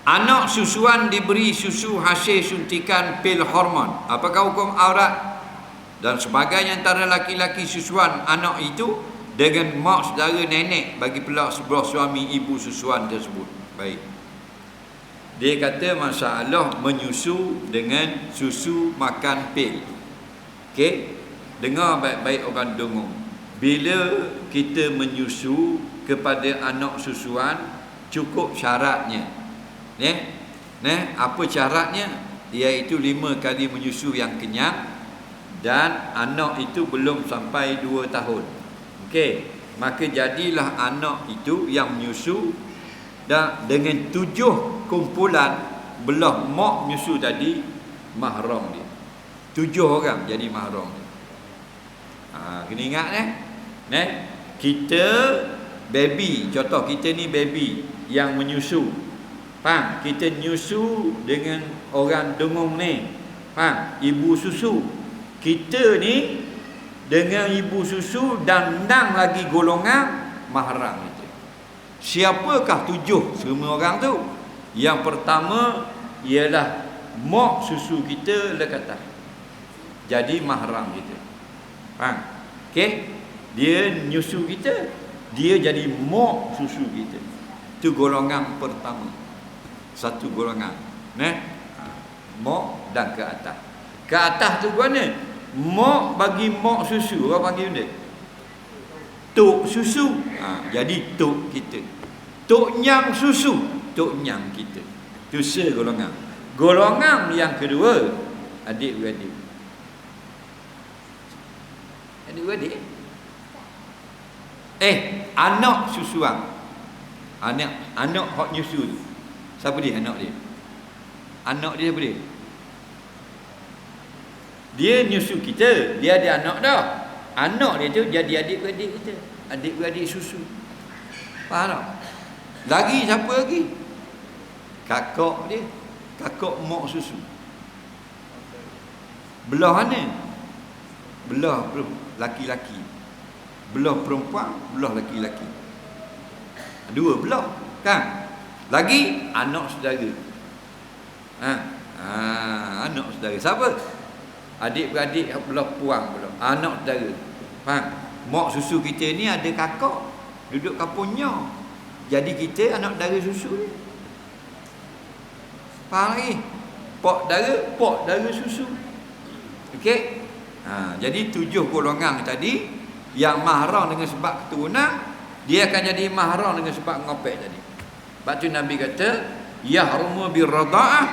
Anak susuan diberi susu hasil suntikan pil hormon. Apakah hukum aurat? Dan sebagainya antara laki-laki susuan anak itu dengan mak saudara nenek bagi pula sebuah suami ibu susuan tersebut. Baik. Dia kata masalah menyusu dengan susu makan pil. Okey? Dengar baik-baik orang dengung. Bila kita menyusu kepada anak susuan cukup syaratnya Ne? Ne? Apa syaratnya? Iaitu lima kali menyusu yang kenyang dan anak itu belum sampai dua tahun. Okey. Maka jadilah anak itu yang menyusu dan dengan tujuh kumpulan belah mak menyusu tadi mahram dia. Tujuh orang jadi mahram dia. Ha, kena ingat eh. Ne? Kita baby, contoh kita ni baby yang menyusu Faham? Kita nyusu dengan orang dengung ni. Faham? Ibu susu. Kita ni dengan ibu susu dan enam lagi golongan mahram itu. Siapakah tujuh semua orang tu? Yang pertama ialah mak susu kita lekatah. Jadi mahram kita. Faham? Okey? Dia nyusu kita, dia jadi mak susu kita. Itu golongan pertama satu golongan. Ne mok dan ke atas. Ke atas tu mana mok bagi mok susu. Orang panggil dia. Tok susu. Ha, jadi tok kita. Tok nyang susu. Tok nyang kita. Tu golongan. Golongan yang kedua adik beradik adik beradik eh anak susuan. Anak anak hot nyusu tu Siapa dia anak dia? Anak dia apa dia? Dia nyusu kita, dia ada anak dah. Anak dia tu jadi adik-beradik kita. Adik-beradik susu. Faham tak? Lagi siapa lagi? Kakak dia. Kakak mak susu. Belah mana? Belah laki-laki. Belah perempuan, belah laki-laki. Dua belah. Kan? Lagi anak saudara. Ha, ha anak saudara. Siapa? Adik-beradik belah puang pula. Anak saudara. Faham? Mak susu kita ni ada kakak duduk kampungnya. Jadi kita anak saudara susu ni. Faham lagi? Pok dara, pok dara susu. Okey? Ha, jadi tujuh golongan tadi yang mahram dengan sebab keturunan dia akan jadi mahram dengan sebab ngopek tadi. Sebab tu Nabi kata yahrumu birrada'ah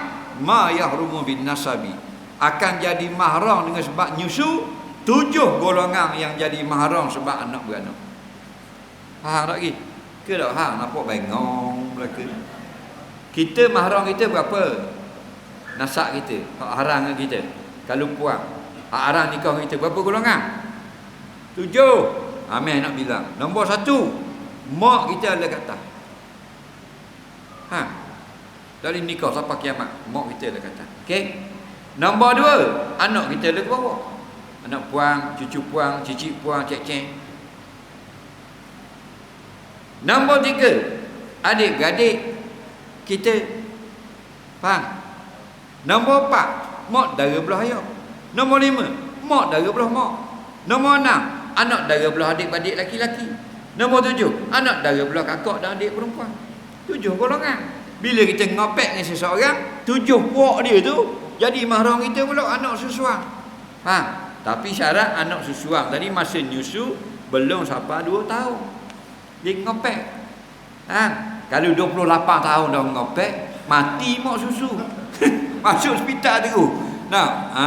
ma yahrumu bin nasabi. Akan jadi mahram dengan sebab nyusu tujuh golongan yang jadi mahram sebab anak beranak. Faham tak lagi? Ke tak faham? Nampak bengong belaka. Kita mahram kita berapa? Nasab kita. Hak haram kita. Kalau puang. Hak haram nikah kita. Berapa golongan? Tujuh. Amin nak bilang. Nombor satu. Mak kita ada kata. Ha. Dari nikah sampai kiamat, mak kita dah kata. Okey. Nombor dua, anak kita dah bawah. Anak puang, cucu puang, cicit puang, cek-cek. Nombor tiga, adik-adik kita. Faham? Nombor empat, mak dara belah ayah. Nombor lima, mak dara belah mak. Nombor enam, anak dara belah adik-adik laki-laki. Nombor tujuh, anak dara belah kakak dan adik perempuan. Tujuh golongan. Bila kita ngopek dengan seseorang, tujuh puak dia tu jadi mahram kita pula anak susuang. Ha, tapi syarat anak susuang tadi masa nyusu belum sampai dua tahun. Dia ngopek. Ha, kalau 28 tahun dah ngopek, mati mak susu. Masuk hospital tu. Nah, ha,